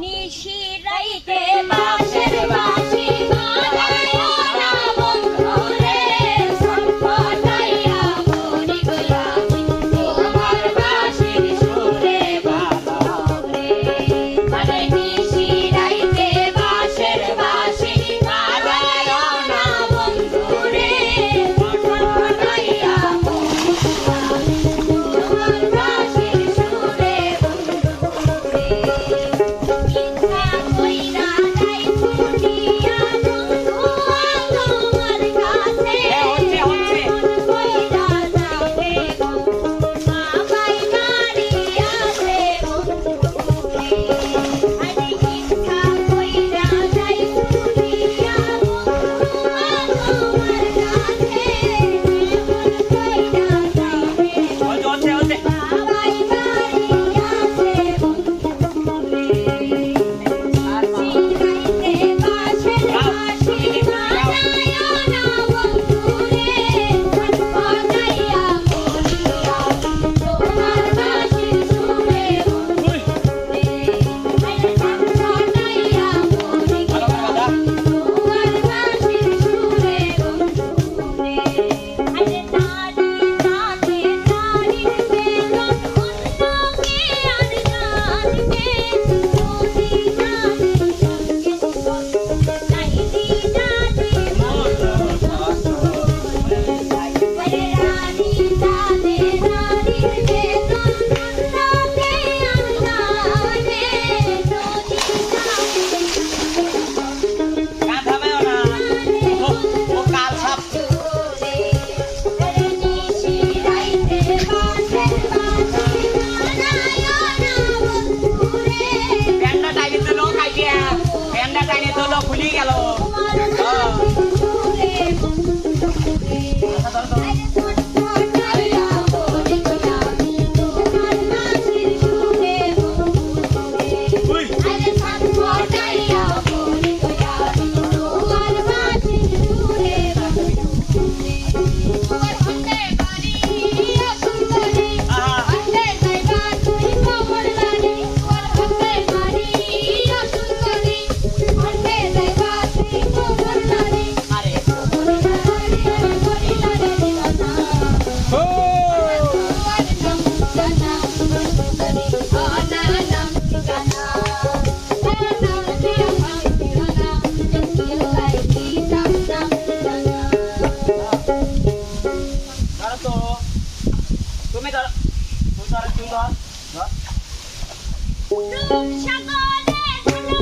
নিশি রাইতে বাঁশের বাঁশি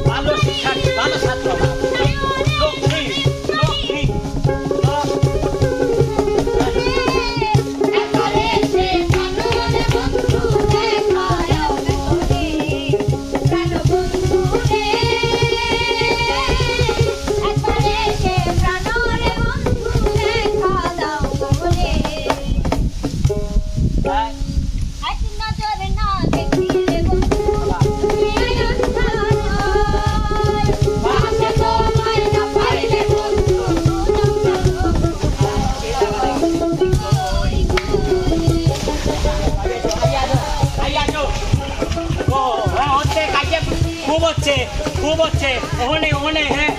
ভালো শিক্ষার্থী ভালো ছাত্র। খুব হচ্ছে খুব হচ্ছে। ওখানে ওখানে হ্যাঁ।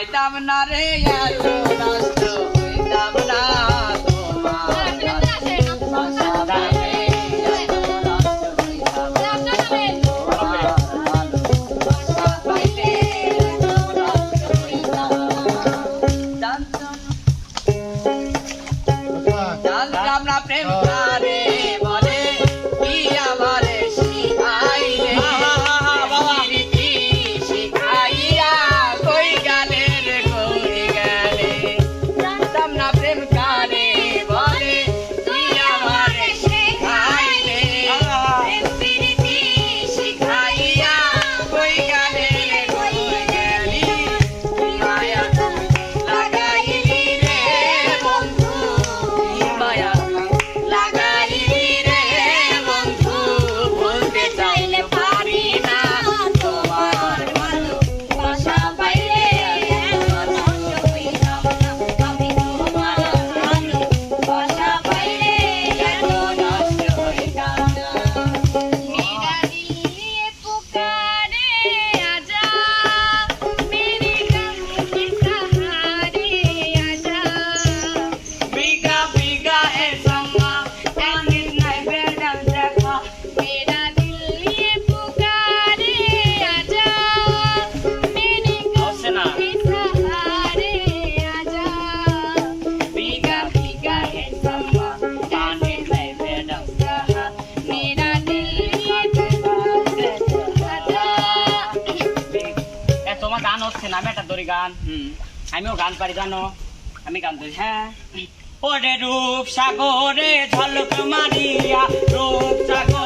পাইতাম না রে আর রাস্তা তোমার গান আমিও গান পারি, জানো? আমি গান ধরি হ্যাঁ। ওরে রূপ সাগরে ঝলক মারিয়া রূপ সাগরে